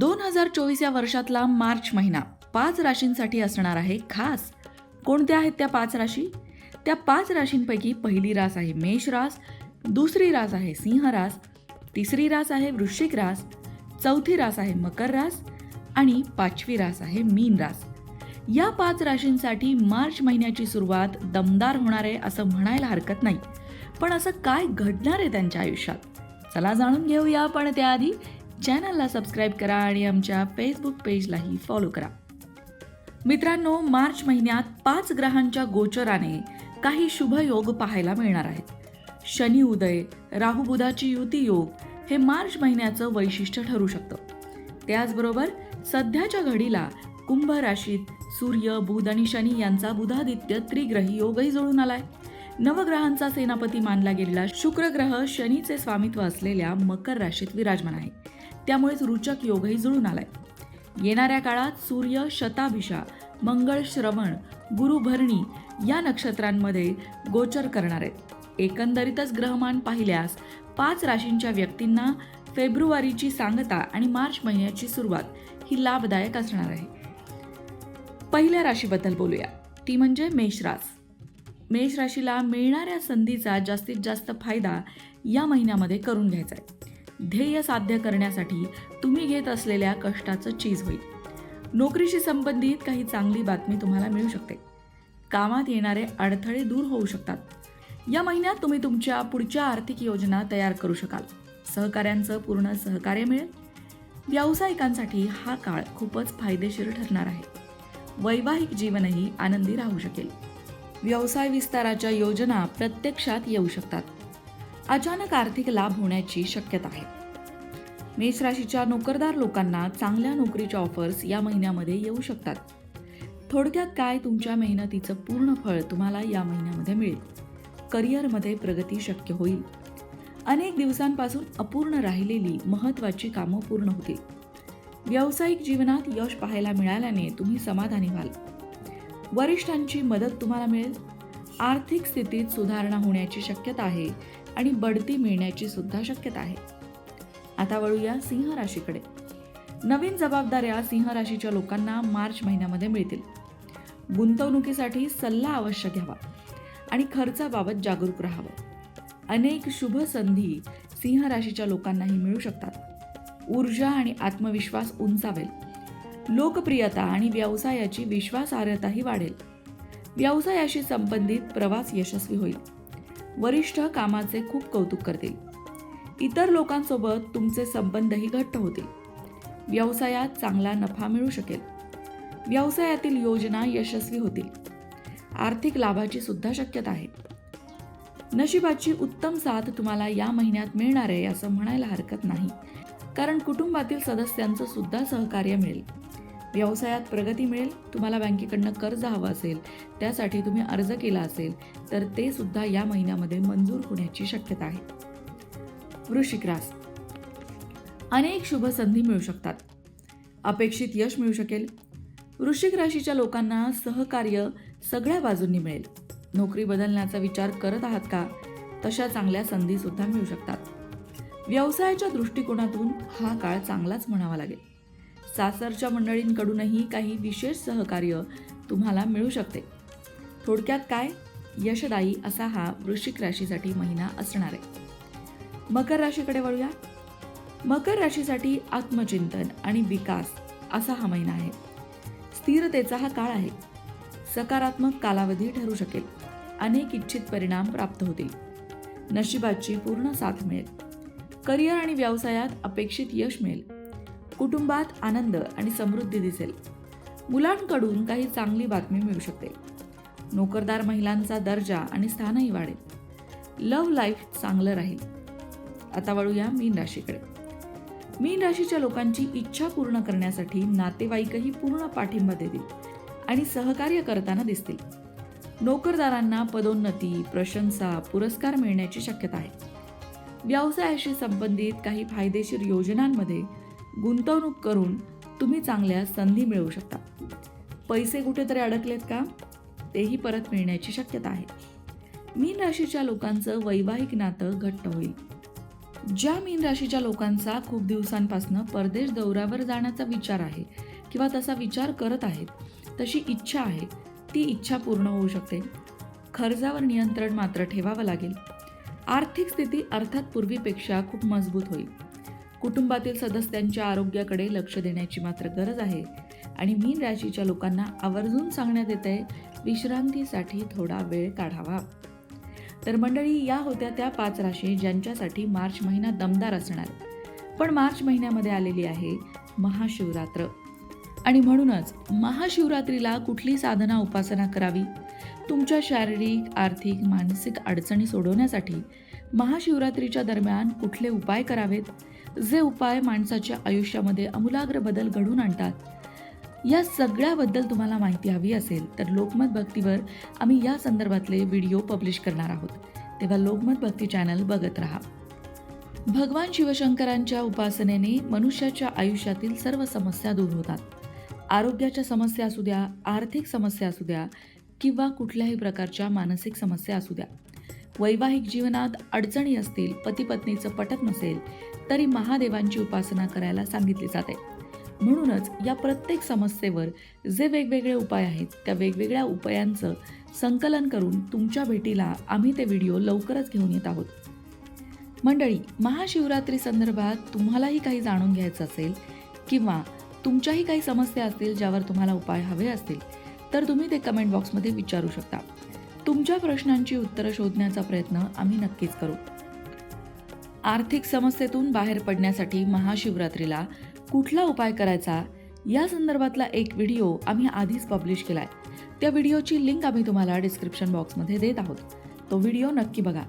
दोन हजार चोवीस या वर्षातला मार्च महिना पाच राशींसाठी असणार आहे खास. कोणत्या आहेत त्या पाच राशी? त्या पाच राशींपैकी पहिली रास आहे मेष रास दुसरी रास आहे सिंह रास तिसरी रास आहे वृश्चिक रास चौथी रास आहे मकर रास आणि पाचवी रास आहे मीन रास. या पाच राशींसाठी मार्च महिन्याची सुरुवात दमदार होणार आहे असं म्हणायला हरकत नाही. पण असं काय घडणार आहे त्यांच्या आयुष्यात? चला जाणून घेऊया आपण त्याआधी चॅनलला सबस्क्राईब करा आणि आमच्या फेसबुक पेजलाही फॉलो करा. मित्रांनो मार्च महिन्यात पाच ग्रहांच्या गोचराने काही शुभयोग पाहायला मिळणार आहेत. शनी उदय राहुबुधाची युती योग हे मार्च महिन्याचं वैशिष्ट्य ठरू शकतं. त्याचबरोबर सध्याच्या घडीला कुंभ राशीत सूर्य बुध आणि शनी यांचा बुधादित्य त्रिग्रही योगही जुळून आलाय. नवग्रहांचा सेनापती मानला गेलेला शुक्र ग्रह शनीचे स्वामित्व असलेल्या मकर राशीत विराजमान आहे. त्यामुळेच रुचक योगही जुळून आलाय. येणाऱ्या काळात सूर्य शताभिषा मंगळ श्रवण गुरुभरणी या नक्षत्रांमध्ये गोचर करणार आहेत. एकंदरीतच ग्रहमान पाहिल्यास पाच राशींच्या व्यक्तींना फेब्रुवारीची सांगता आणि मार्च महिन्याची सुरुवात ही लाभदायक असणार आहे. पहिल्या राशीबद्दल बोलूया. ती म्हणजे मेषरास मेष राशीला मिळणाऱ्या संधीचा जास्तीत जास्त फायदा या महिन्यामध्ये करून घ्यायचा आहे. ध्येय साध्य करण्यासाठी तुम्ही घेत असलेल्या कष्टाचं चीज होईल. नोकरीशी संबंधित काही चांगली बातमी तुम्हाला मिळू शकते. कामात येणारे अडथळे दूर होऊ शकतात. या महिन्यात तुम्ही तुमच्या पुढच्या आर्थिक योजना तयार करू शकाल. सहकाऱ्यांचं पूर्ण सहकार्य मिळेल. व्यावसायिकांसाठी हा काळ खूपच फायदेशीर ठरणार आहे. वैवाहिक जीवनही आनंदी राहू शकेल. व्यवसाय विस्ताराच्या योजना प्रत्यक्षात येऊ शकतात. अचानक आर्थिक लाभ होण्याची शक्यता आहे. मेष राशीच्या नोकरदार लोकांना चांगल्या नोकरीच्या ऑफर्स या महिन्यामध्ये येऊ शकतात. थोडक्यात काय तुमच्या मेहनतीचं पूर्ण फळ तुम्हाला या महिन्यामध्ये मिळेल? करिअरमध्ये प्रगती शक्य होईल. अनेक दिवसांपासून अपूर्ण राहिलेली महत्त्वाची कामं पूर्ण होतील. व्यावसायिक जीवनात यश पाहायला मिळाल्याने तुम्ही समाधानी व्हाल. वरिष्ठांची मदत तुम्हाला मिळेल. आर्थिक स्थितीत सुधारणा होण्याची शक्यता आहे. आणि बढती मिळण्याची सुद्धा शक्यता आहे. आता वळूया सिंह राशीकडे. नवीन जबाबदाऱ्या सिंह राशीच्या लोकांना मार्च महिन्यामध्ये मिळतील. गुंतवणुकीसाठी सल्ला अवश्य घ्यावा आणि खर्चाबाबत जागरूक राहावं. अनेक शुभ संधी सिंह राशीच्या लोकांनाही मिळू शकतात. ऊर्जा आणि आत्मविश्वास उंचावेल. लोकप्रियता आणि व्यवसायाची विश्वासार्हताही वाढेल. व्यवसायाशी संबंधित प्रवास यशस्वी होईल. वरिष्ठ कामाचे खूप कौतुक करतील. इतर लोकांसोबत तुमचे संबंधही घट्ट होतील. व्यवसायात चांगला नफा मिळू शकेल. व्यवसायातील योजना यशस्वी होतील. आर्थिक लाभाची सुद्धा शक्यता आहे. नशिबाची उत्तम साथ तुम्हाला या महिन्यात मिळणार आहे असं म्हणायला हरकत नाही. कारण कुटुंबातील सदस्यांचं सुद्धा सहकार्य मिळेल. व्यवसायात प्रगती मिळेल तुम्हाला बँकेकडनं कर्ज हवं असेल त्यासाठी तुम्ही अर्ज केला असेल तर ते सुद्धा या महिन्यामध्ये मंजूर होण्याची शक्यता आहे. वृश्चिक रास. अनेक शुभ संधी मिळू शकतात. अपेक्षित यश मिळू शकेल. वृश्चिक राशीच्या लोकांना सहकार्य सगळ्या बाजूंनी मिळेल. नोकरी बदलण्याचा विचार करत आहात का? तशा चांगल्या संधीसुद्धा मिळू शकतात. व्यवसायाच्या दृष्टिकोनातून हा काळ चांगलाच म्हणावा लागेल. सासरच्या मंडळींकडूनही काही विशेष सहकार्य तुम्हाला मिळू शकते. थोडक्यात काय? यशदायी असा हा वृश्चिक राशीसाठी महिना असणार आहे. मकर राशीकडे वळूया. मकर राशीसाठी आत्मचिंतन आणि विकास असा हा महिना आहे. स्थिरतेचा हा काळ आहे. सकारात्मक कालावधी ठरू शकेल. अनेक इच्छित परिणाम प्राप्त होतील. नशिबाची पूर्ण साथ मिळेल. करिअर आणि व्यवसायात अपेक्षित यश मिळेल. कुटुंबात आनंद आणि समृद्धी दिसेल. मुलांकडून काही चांगली बातमी मिळू शकते. नोकरदार महिलांचा दर्जा आणि स्थानही वाढेल. लव्ह लाईफ चांगलं राहील. आता वळूया मीन राशीकडे. मीन राशीच्या लोकांची इच्छा पूर्ण करण्यासाठी नातेवाईकही पूर्ण पाठिंबा देतील आणि सहकार्य करताना दिसतील. नोकरदारांना पदोन्नती प्रशंसा पुरस्कार मिळण्याची शक्यता आहे. व्यवसायाशी संबंधित काही फायदेशीर योजनांमध्ये गुंतवणूक करून तुम्ही चांगल्या संधी मिळवू शकता. पैसे कुठेतरी अडकलेत का? तेही परत मिळण्याची शक्यता आहे. मीन राशीच्या लोकांचं वैवाहिक नातं घट्ट होईल. ज्या मीन राशीच्या लोकांचा खूप दिवसांपासून परदेश दौऱ्यावर जाण्याचा विचार आहे किंवा तसा विचार करत आहेत तशी इच्छा आहे ती इच्छा पूर्ण होऊ शकते. खर्चावर नियंत्रण मात्र ठेवावं लागेल. आर्थिक स्थिती अर्थात पूर्वीपेक्षा खूप मजबूत होईल. कुटुंबातील सदस्यांच्या आरोग्याकडे लक्ष देण्याची मात्र गरज आहे. आणि मीन राशीच्या लोकांना आवर्जून सांगण्यात येत आहे विश्रांतीसाठी थोडा वेळ काढावा. तर मंडळी या होत्या त्या पाच राशी ज्यांच्यासाठी मार्च महिना दमदार असणार. पण मार्च महिन्यामध्ये आलेली आहे महाशिवरात्र. आणि म्हणूनच महाशिवरात्रीला कुठली साधना उपासना करावी? तुमच्या शारीरिक आर्थिक मानसिक अडचणी सोडवण्यासाठी महाशिवरात्रीच्या दरम्यान कुठले उपाय करावेत? जे उपाय माणसाच्या आयुष्यामध्ये अमूलाग्र बदल घडून आणतात या सगळ्याबद्दल तुम्हाला माहिती हवी असेल तर लोकमत भक्तीवर आम्ही या संदर्भातले व्हिडिओ पब्लिश करणार आहोत. तेव्हा लोकमत भक्ती चॅनल बघत राहा. भगवान शिवशंकरांच्या उपासनेने मनुष्याच्या आयुष्यातील सर्व समस्या दूर होतात. आरोग्याच्या समस्या असू द्या आर्थिक समस्या असू द्या किंवा कुठल्याही प्रकारच्या मानसिक समस्या असू द्या. वैवाहिक जीवनात अडचणी असतील पती पत्नीचं पटत नसेल तरी महादेवांची उपासना करायला सांगितली जाते म्हणूनच या प्रत्येक समस्येवर जे वेगवेगळे उपाय आहेत त्या वेगवेगळ्या उपायांचं संकलन करून तुमच्या भेटीला आम्ही ते व्हिडिओ लवकरच घेऊन येत आहोत. मंडळी महाशिवरात्री संदर्भात तुम्हालाही काही जाणून घ्यायचं असेल किंवा तुमच्याही काही समस्या असतील ज्यावर तुम्हाला उपाय हवे असतील तर तुम्ही ते कमेंट बॉक्समध्ये विचारू शकता. तुमच्या प्रश्नांची उत्तरं शोधण्याचा प्रयत्न आम्ही नक्कीच करू. आर्थिक समस्येतून बाहेर पडण्यासाठी महाशिवरात्रीला कुठला उपाय करायचा? या संदर्भातला एक व्हिडिओ आम्ही आधीच पब्लिश केला आहे त्या व्हिडिओची लिंक आम्ही तुम्हाला डिस्क्रिप्शन बॉक्समध्ये देत आहोत. तो व्हिडिओ नक्की बघा.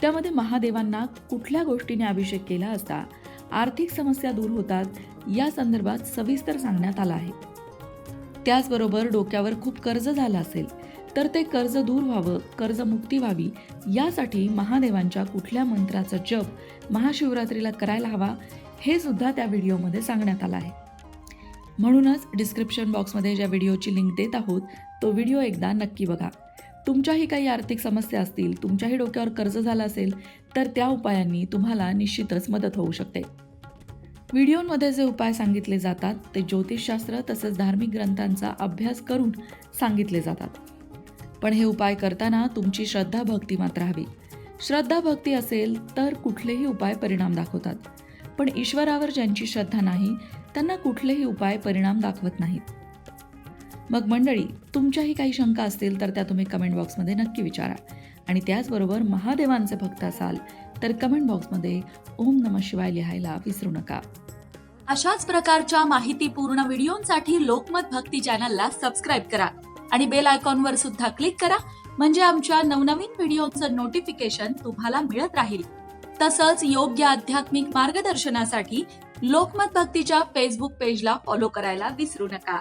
त्यामध्ये महादेवांना कुठल्या गोष्टीने अभिषेक केला असता आर्थिक समस्या दूर होतात या संदर्भात सविस्तर सांगण्यात आलं आहे. त्याचबरोबर डोक्यावर खूप कर्ज झालं असेल तर ते कर्ज दूर व्हावं कर्जमुक्ती व्हावी यासाठी महादेवांच्या कुठल्या मंत्राचा जप महाशिवरात्रीला करायला हवा हे सुद्धा त्या व्हिडिओमध्ये सांगण्यात आलं आहे. म्हणूनच डिस्क्रिप्शन बॉक्समध्ये ज्या व्हिडिओची लिंक देत आहोत तो व्हिडिओ एकदा नक्की बघा. तुमच्याही काही आर्थिक समस्या असतील तुमच्याही डोक्यावर कर्ज झालं असेल तर त्या उपायांनी तुम्हाला निश्चितच मदत होऊ शकते. व्हिडिओमध्ये जे उपाय सांगितले जातात ते ज्योतिषशास्त्र तसंच धार्मिक ग्रंथांचा अभ्यास करून सांगितले जातात. पण हे उपाय करताना तुमची श्रद्धा भक्ती मात्र हवी. श्रद्धा भक्ती असेल तर कुठलेही उपाय परिणाम दाखवतात. पण ईश्वरावर ज्यांची श्रद्धा नाही त्यांना कुठलेही उपाय परिणाम दाखवत नाहीत. मग मंडळी तुमच्याही काही शंका असतील तर त्या तुम्ही कमेंट बॉक्समध्ये नक्की विचारा. आणि त्याचबरोबर महादेवांचे भक्त असाल तर कमेंट बॉक्समध्ये ओम नम शिवाय लिहायला विसरू नका. अशाच प्रकारच्या माहितीपूर्ण व्हिडिओंसाठी लोकमत भक्ती चॅनलला सबस्क्राईब करा आणि बेल आयकॉनवर सुद्धा क्लिक करा म्हणजे आमच्या नवनवीन व्हिडिओचं नोटिफिकेशन तुम्हाला मिळत राहील. तसंच योग्य आध्यात्मिक मार्गदर्शनासाठी लोकमत भक्तीच्या फेसबुक पेजला फॉलो करायला विसरू नका.